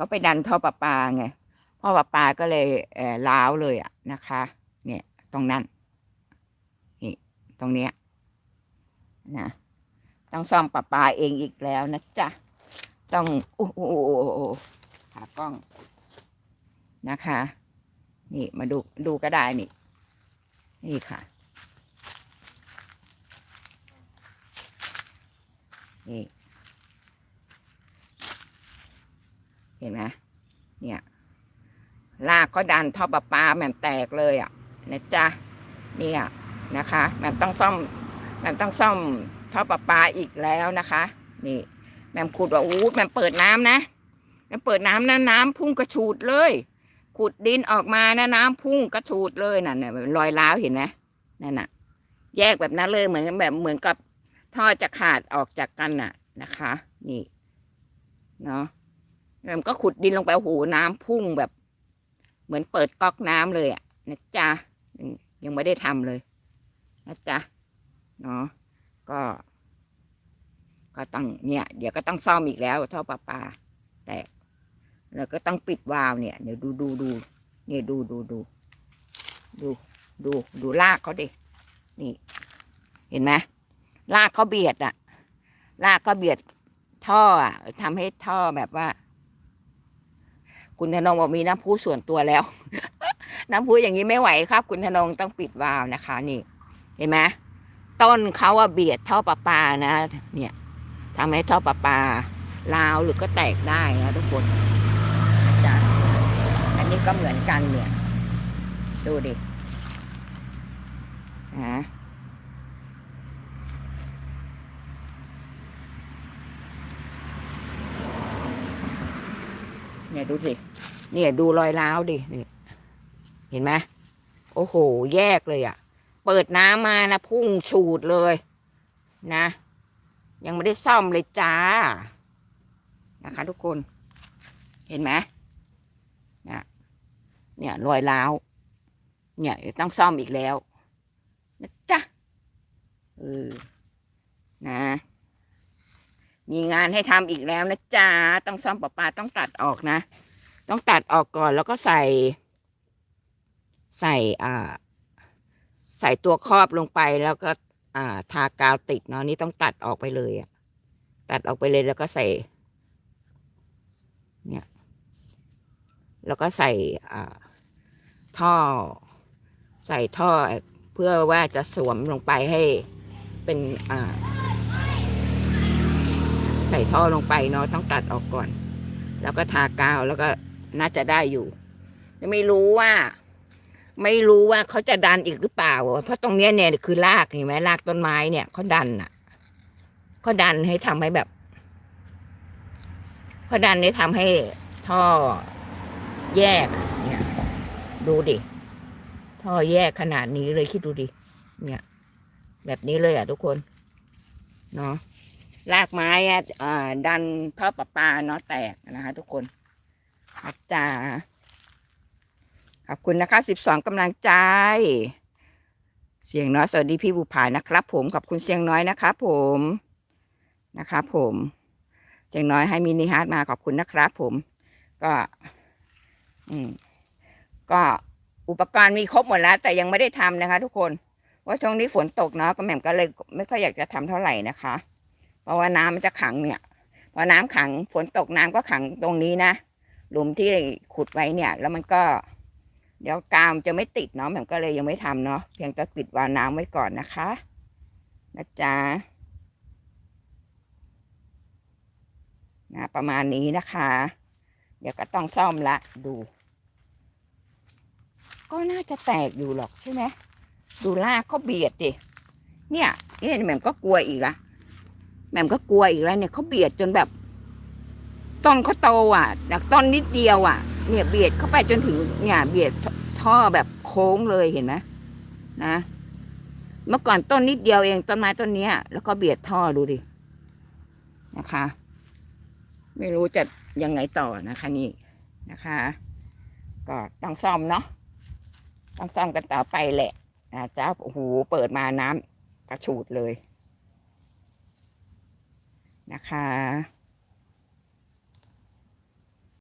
เขาไปดันท่อประปาไงท่อประปาก็เลยเออล้าวเลยอะนะคะ เนี่ยตรงนั้นนี่ตรงเนี้ยนะต้องซ่อมประปาเองอีกแล้วนะจ๊ะต้องโอ้โหขากล้องนะคะ นี่มาดูดูก็ได้นี่ นี่ค่ะ นี่ เห็นไหมเนี่ยลากก็ดันท่อประปาแหม่มแตกเลยอะนะจ๊ะเนี่ยนะคะแหม่มต้องซ่อมแหม่มต้องซ่อมท่อประปาอีกแล้วนะคะ นี่แหม่มขุดว่าอู้แหม่มเปิดน้ำนะแหม่มเปิดน้ำนะน้ำพุ่งกระฉูดเลย ขุดดินออกมานะน้ำพุ่งกระฉูดเลยน่ะเนี่ยรอยร้าวเห็นไหมนั่นน่ะ แยกแบบนั้นเลยเหมือนแบบเหมือนกับท่อจะขาดออกจากกันน่ะนะคะ นี่เนาะ มันก็ขุดดินลงไปโอ้โหน้ำพุ่งแบบ เหมือนเปิดก๊อกน้ำเลยอะนะจ๊ะยังยังไม่ได้ทำเลยนะจ๊ะเนาะก็ ก็ต้องเนี่ย เดี๋ยวก็ต้องซ่อมอีกแล้วท่อประปา แต่แล้วก็ต้องปิดวาล์วเนี่ยเดี๋ยวดูดูดูเนี่ยดูดูดูดูดูดูลากเขาดินี่ เห็นไหมลากเขาเบียดอะลากเขาเบียดท่ออะทำให้ท่อแบบว่า คุณธนงบอกมีน้ำพุส่วนตัวแล้ว น้ำพุอย่างนี้ไม่ไหวครับ คุณธนงต้องปิดวาล์วนะคะ นี่ เห็นไหมต้นเขาอะเบียดท่อประปานะ เนี่ยทำให้ท่อประปาลาวหรือก็แตกได้นะทุกคนนะจ๊ะอันนี้ก็เหมือนกันเนี่ย ดูดินะเนี่ยดูสิ เนี่ย ดูรอยร้าวดินี่เห็นไหมโอ้โห แยกเลยอะ่ะ เปิดน้ำมานะพุ่งฉูดเลย นะ ยังไม่ได้ซ่อมเลยจ้า นะคะ ทุกคน เห็นไหมนะเนี่ยรอยร้าว เนี่ยต้องซ่อมอีกแล้วนะจ๊ะเออนะ มีงานให้ทำอีกแล้วนะจ๊ะต้องซ่อมประปาต้องตัดออกนะ ต้องตัดออกก่อนแล้วก็ใส่ ใส่อ่า ใส่ตัวครอบลงไปแล้วก็ อ่า ทากาวติดเนาะนี่ต้องตัดออกไปเลยอะตัดออกไปเลยแล้วก็ใส่ เนี่ย แล้วก็ใส่อ่า ท่อ ใส่ท่อเพื่อว่าจะสวมลงไปให้เป็นอ่าใส่ท่อลงไปเนาะต้องตัดออกก่อน แล้วก็ทากาวแล้วก็ น่าจะได้อยู่ไม่รู้ว่า ไม่รู้ว่าเขาจะดันอีกหรือเปล่า เพราะตรงเนี้ยเนี่ยคือรากเห็นไหมรากต้นไม้เนี่ยเขาดันอะเขาดันให้ทำให้แบบเขาดันให้ทำให้ท่อแยกเนี่ย ดูดิท่อแยกขนาดนี้เลยคิดดูดิเนี่ย แบบนี้เลยอะทุกคนเนาะรากไม้อะอ่าดันท่อประปาเนาะแตกนะคะ ทุกคน อาจาขอบคุณนะคะสิบสองกำลังใจ เสียงน้อยสวัสดีพี่บุภานะครับ ผมขอบคุณเสียงน้อยนะครับผมนะครับผมเสียงน้อยให้มินิฮาร์ดมาขอบคุณนะครับผม ก็ อืมก็อุปกรณ์มีครบหมดแล้ว แต่ยังไม่ได้ทำนะคะ ทุกคนว่าช่วงนี้ฝนตกเนาะก็แหม่มก็เลย ไม่ค่อยอยากจะทำเท่าไหร่นะคะ เพราะว่าน้ำมันจะขังเนี่ยพอน้ำขังฝนตกน้ำก็ขังตรงนี้นะ หลุมที่ขุดไว้เนี่ย แล้วมันก็ เดี๋ยวกามจะไม่ติดเนาะแหม่มก็เลยยังไม่ทำเนาะเพียงแต่ปิดวาล์วน้ำไว้ก่อนนะคะนะจ๊ะนะประมาณนี้นะคะ เดี๋ยวก็ต้องซ่อมละดู ก็น่าจะแตกอยู่หรอกใช่ไหมดูลากก็เบียดดิเนี่ยเนี่ยแหม่มก็กลัวอีกละแหม่มก็กลัวอีกแล้วเนี่ยเขาเบียดจนแบบ ต้นเขาโตอะจากต้นนิดเดียวอะ เนี่ยเบียดเข้าไปจนถึงเนี่ยเบียดท่อแบบโค้งเลยเห็นไหมนะ เมื่อก่อนต้นนิดเดียวเองต้นไม้ต้นเนี้ย แล้วก็เบียดท่อดูดินะคะ ไม่รู้จะยังไงต่อนะคะนี่นะคะ ก็ต้องซ่อมเนาะต้องซ่อมกันต่อไปแหละนะจ๊ะโอ้โหเปิดมาน้ำกระฉูดเลยนะคะ